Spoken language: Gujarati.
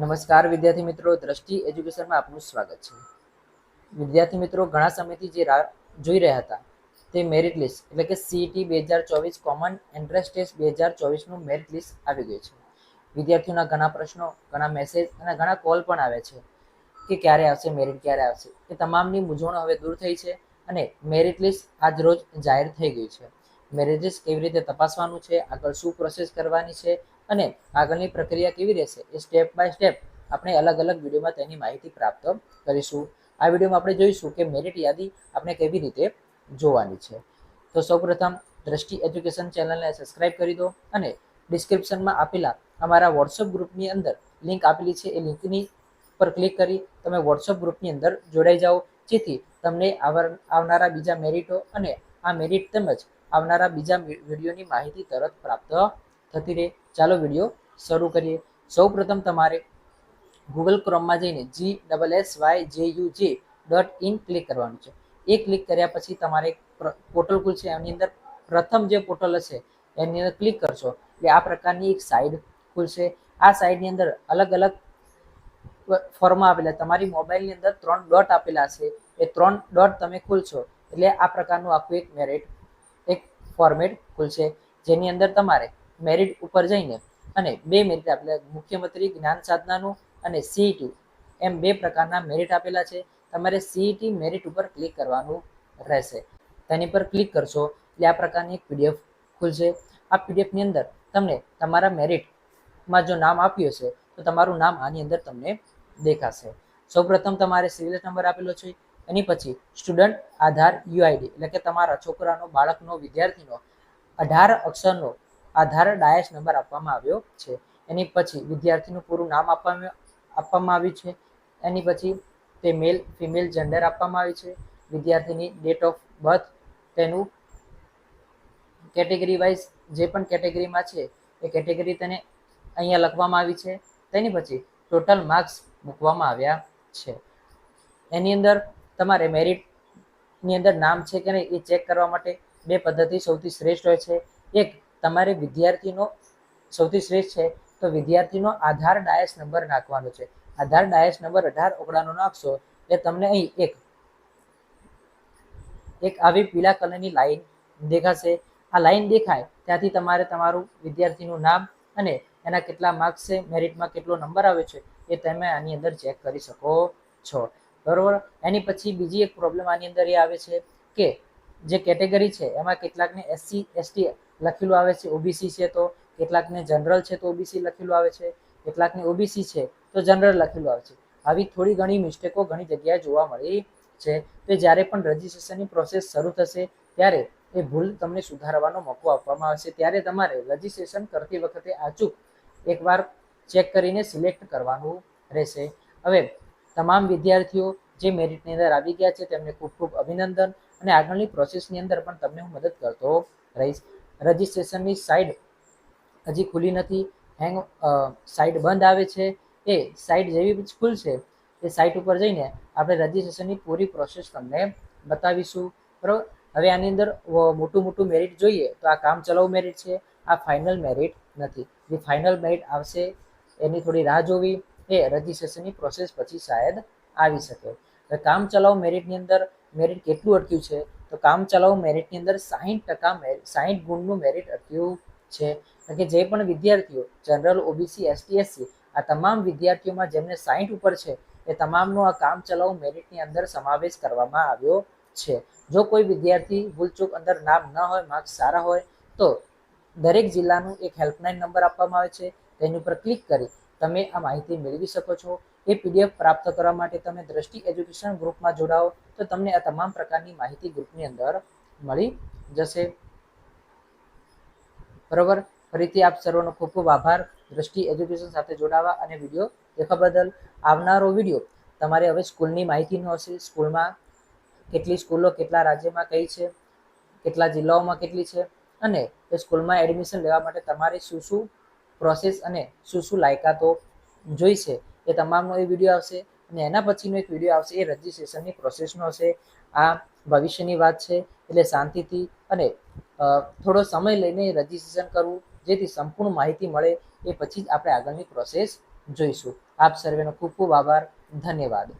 નમસ્કાર વિદ્યાર્થી મિત્રો, દ્રષ્ટિ એજ્યુકેશનમાં આપનું સ્વાગત છે. વિદ્યાર્થી મિત્રો, ઘણા સમયથી જે જોઈ રહ્યા હતા તે મેરિટ લિસ્ટ એટલે કે સીઈટી બે હજાર ચોવીસ કોમન એન્ટ્રન્સ ટેસ્ટ બે હજાર ચોવીસનું મેરિટ લિસ્ટ આવી ગયું છે. વિદ્યાર્થીઓના ઘણા પ્રશ્નો, ઘણા મેસેજ અને ઘણા કોલ પણ આવે છે કે ક્યારે આવશે મેરિટ ક્યારે આવશે. એ તમામની મૂંઝવણ હવે દૂર થઈ છે અને મેરિટ લિસ્ટ આજ રોજ જાહેર થઈ ગઈ છે. મેરિટ લિસ્ટ કેવી રીતે તપાસવાનું છે? આગળ શું પ્રોસેસ કરવાની છે? અને આગળની પ્રક્રિયા કેવી રહેશે એ સ્ટેપ બાય સ્ટેપ આપણે અલગ અલગ વિડીયોમાં તેની માહિતી પ્રાપ્ત કરીશું. આ વિડીયોમાં આપણે જોઈશું કે મેરિટ યાદી આપણે કેવી રીતે જોવાની છે. તો સૌપ્રથમ દ્રષ્ટિ એજ્યુકેશન ચેનલને સબસ્ક્રાઇબ કરી દો અને ડિસ્ક્રિપ્શનમાં આપેલા અમારા વોટ્સઅપ ગ્રુપની અંદર લિંક આપેલી છે એ લિંકની પર ક્લિક કરી તમે વોટ્સઅપ ગ્રુપની અંદર જોડાઈ જાઓ. જેથી તમને આવનારા બીજા મેરિટો અને આ મેરિટ તેમજ આવનારા બીજા વિડીયોની માહિતી તરત પ્રાપ્ત થતી રહે. ચાલો વીડિયો શરૂ કરીએ. સૌપ્રથમ તમારે ગૂગલ ક્રોમમાં જઈને G double S Y J U J dot in click કરવાનું છે. એ ક્લિક કર્યા પછી તમારે પોર્ટલ ખુલશે એની અંદર પ્રથમ જે પોર્ટલ હશે, એની અંદર ક્લિક કરશો. એટલે આ પ્રકારની એક સાઇડ ખુલશે આ સાઇડની અંદર અલગ અલગ ફોર્મ આપેલા તમારી મોબાઈલની અંદર ત્રણ ડોટ આપેલા હશે. એ ત્રણ ડોટ તમે ખોલશો. એટલે આ પ્રકારનું આખું એક મેરિટ એક ફોર્મેટ ખુલશે જેની અંદર તમારે મેરિટ ઉપર જઈને અને બે મેરિટ આપેલા મુખ્યમંત્રી જ્ઞાન સાધનાનું અને સીઈટી એમ બે પ્રકારના મેરિટ આપેલા છે. તમારે સીઈટી મેરિટ ઉપર ક્લિક કરવાનું રહેશે. તેની પર ક્લિક કરશો એટલે આ પ્રકારની એક પીડીએફ ખુલશે. આ પીડીએફની અંદર તમને તમારા મેરિટમાં જો નામ આપ્યું છે તો તમારું નામ આની અંદર તમને દેખાશે. સૌપ્રથમ તમારે સિરિયલ નંબર આપેલો છે. એની પછી સ્ટુડન્ટ આધાર યુઆઈડી એટલે કે તમારા છોકરાનો, બાળકનો, વિદ્યાર્થીનો અઢાર અક્ષરનો આધાર ડાયસ નંબર આપવામાં આવ્યો છે. એની પછી વિદ્યાર્થીનું પૂરું નામ આપવામાં આપવામાં આવ્યું છે. એની પછી તે મેલ ફિમેલ જેન્ડર આપવામાં આવ્યું છે. વિદ્યાર્થીની ડેટ ઓફ બર્થ તેનું કેટેગરી વાઇઝ જે પણ કેટેગરીમાં છે, એ કેટેગરી તેને અહીંયા લખવામાં આવી છે. તેની પછી ટોટલ માર્ક્સ મૂકવામાં આવ્યા છે. એની અંદર તમારે મેરિટની અંદર નામ છે કે નહીં એ ચેક કરવા માટે બે પદ્ધતિ સૌથી શ્રેષ્ઠ હોય છે. એક તમારે વિદ્યાર્થીનો સૌથી શ્રેષ્ઠ છે તો વિદ્યાર્થીનો આધાર ડાયસ નંબર નાખવાનો છે. આધાર ડાયસ નંબર અઢાર ઓગણાનો નાખશો એટલે તમને અહીં એક એક આવી પીળા કલરની લાઈન દેખાશે. આ લાઈન દેખાય ત્યાંથી તમારે તમારું વિદ્યાર્થીનું નામ અને એના કેટલા માર્ક્સ છે, મેરિટમાં કેટલો નંબર આવે છે એ તમે આની અંદર ચેક કરી શકો છો. બરોબર? એની પછી બીજી એક પ્રોબ્લેમ આની અંદર એ આવે છે કે જે કેટેગરી છે એમાં કેટલાકને એસસી, એસટી લખેલું આવે છે ઓબીસી છે તો કેટલાકને જનરલ છે તો ઓબીસી લખેલું આવે છે, કેટલાકને ઓબીસી છે તો જનરલ લખેલું આવે છે. આવી થોડી ઘણી મિસ્ટેકો ઘણી જગ્યાએ જોવા મળી છે તે જ્યારે પણ રજિસ્ટ્રેશનની પ્રોસેસ શરૂ થશે ત્યારે એ ભૂલ તમને સુધારવાનો મોકો આપવામાં આવશે. ત્યારે તમારે રજિસ્ટ્રેશન કરતી વખતે અચૂક એકવાર ચેક કરીને સિલેક્ટ કરવાનું રહેશે. હવે તમામ વિદ્યાર્થીઓ જે મેરિટની અંદર આવી ગયા છે તેમને ખૂબ ખૂબ અભિનંદન અને આગળની પ્રોસેસની અંદર પણ તમને હું મદદ કરતો રહીશ. રજિસ્ટ્રેશનની સાઇડ હજી ખુલી નથી. હેંગ સાઇટ બંધ આવે છે. એ સાઇટ જેવી જ ખુલશે એ સાઇટ ઉપર જઈને આપણે રજિસ્ટ્રેશનની પૂરી પ્રોસેસ તમને બતાવીશું. બરાબર? હવે આની અંદર મોટું મોટું મેરિટ જોઈએ તો આ કામ ચલાવ મેરિટ છે. આ ફાઇનલ મેરિટ નથી. જે ફાઇનલ મેરિટ આવશે, એની થોડી રાહ જોવી. એ રજિસ્ટ્રેશનની પ્રોસેસ પછી શાયદ આવી શકે. હવે કામ ચલાઉ મેરિટની અંદર, મેરિટ કેટલું અટક્યું છે? તો કામ ચલાઉ મેરિટની અંદર સાહીઠ ટકા સાહીઠ ગુણનું મેરિટ અટક્યું છે. કે જે પણ વિદ્યાર્થીઓ જનરલ ઓબીસી એસટી એસસી આ તમામ વિદ્યાર્થીઓમાં જેમને સાહીઠ ઉપર છે, એ તમામનો આ કામ ચલાઉ મેરિટની અંદર સમાવેશ કરવામાં આવ્યો છે. જો કોઈ વિદ્યાર્થી ભૂલચૂક અંદર નામ ન હોય માર્ક્સ સારા હોય, તો દરેક જિલ્લાનું એક હેલ્પલાઇન નંબર આપવામાં આવે છે. તેની ઉપર ક્લિક કરી તમે આ માહિતી મેળવી શકો છો. એ પીડીએફ પ્રાપ્ત કરવા માટે તમે દ્રષ્ટિ એજ્યુકેશન ગ્રુપમાં જોડાઓ તો તમને આ તમામ પ્રકારની માહિતી ગ્રુપની અંદર મળી જશે. બરોબર? ફરીથી આપ સર્વનો ખૂબ ખૂબ આભાર. દ્રષ્ટિ એજ્યુકેશન સાથે જોડાવા અને વીડિયો દેખવા બદલ આવનારો વીડિયો તમારે હવે સ્કૂલની માહિતીનો હશે. સ્કૂલમાં કેટલી સ્કૂલો કેટલા રાજ્યમાં કઈ છે, કેટલા જિલ્લાઓમાં કેટલી છે અને એ સ્કૂલમાં એડમિશન લેવા માટે તમારે શું શું પ્રોસેસ અને શું શું લાયકાતો જોઈશે એ તમામનો એ વીડિયો આવશે અને એના પછીનો એક વીડિયો આવશે એ રજિસ્ટ્રેશનની પ્રોસેસનો હશે. આ ભવિષ્યની વાત છે એટલે શાંતિથી અને થોડો સમય લઈને રજિસ્ટ્રેશન કરવું, જેથી સંપૂર્ણ માહિતી મળે એ પછી જ આપણે આગળની પ્રોસેસ જોઈશું. આપ સર્વેનો ખૂબ ખૂબ આભાર. ધન્યવાદ.